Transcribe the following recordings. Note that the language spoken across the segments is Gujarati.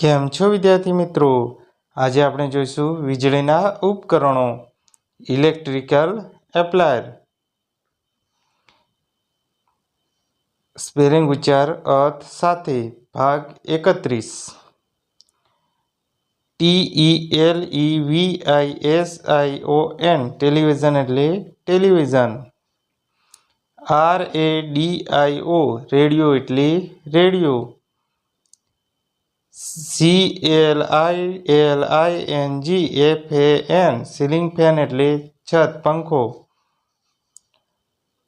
કેમ છો વિદ્યાર્થી મિત્રો આજે આપણે જોઈશું વીજળીના ઉપકરણો ઇલેક્ટ્રિકલ એપ્લાયર સ્પેરિંગ ઉચ્ચાર અર્થ સાથે ભાગ એકત્રીસ T E L E V I S I O N television એટલે television R A D I O radio એટલે radio C L I L I N G F A N ceiling fan એટલે છત પંખો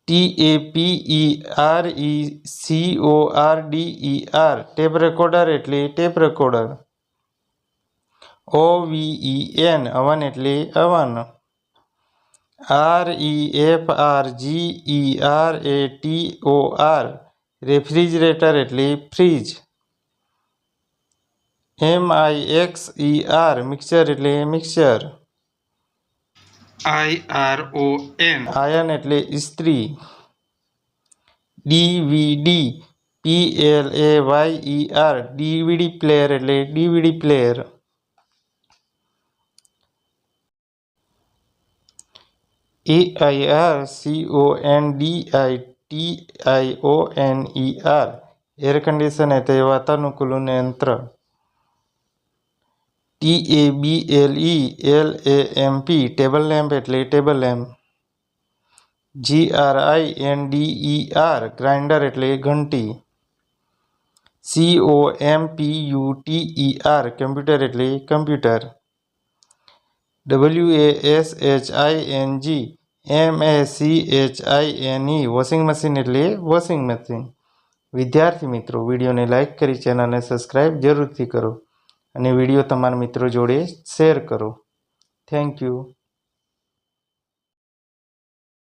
T A P E R E C O R D E R tape recorder એટલે tape recorder O V E N oven એટલે oven R E F R G E R એ ટી ઓ આર રેફ્રિજરેટર એટલે fridge M I X E R mixer એટલે mixer I R O N iron એટલે ઇસ્ત્રી DVD P L A Y E R DVD player એટલે DVD player A I R C O N D I T I O N E R air condition એટલે વાતાનુકૂલન યંત્ર E A B L E L A M P table lamp એટલે table lamp G R I N D E R grinder એટલે ઘંટી C O M P U T E R computer એટલે computer W A S H I N G M A C H I N E washing machine એટલે વોશિંગ મશીન વિદ્યાર્થી મિત્રો વિડીયોને લાઇક કરી ચેનલને સબસ્ક્રાઈબ જરૂરથી કરો અને વિડીયો તમારા મિત્રો જોડે શેર કરો થેન્ક યુ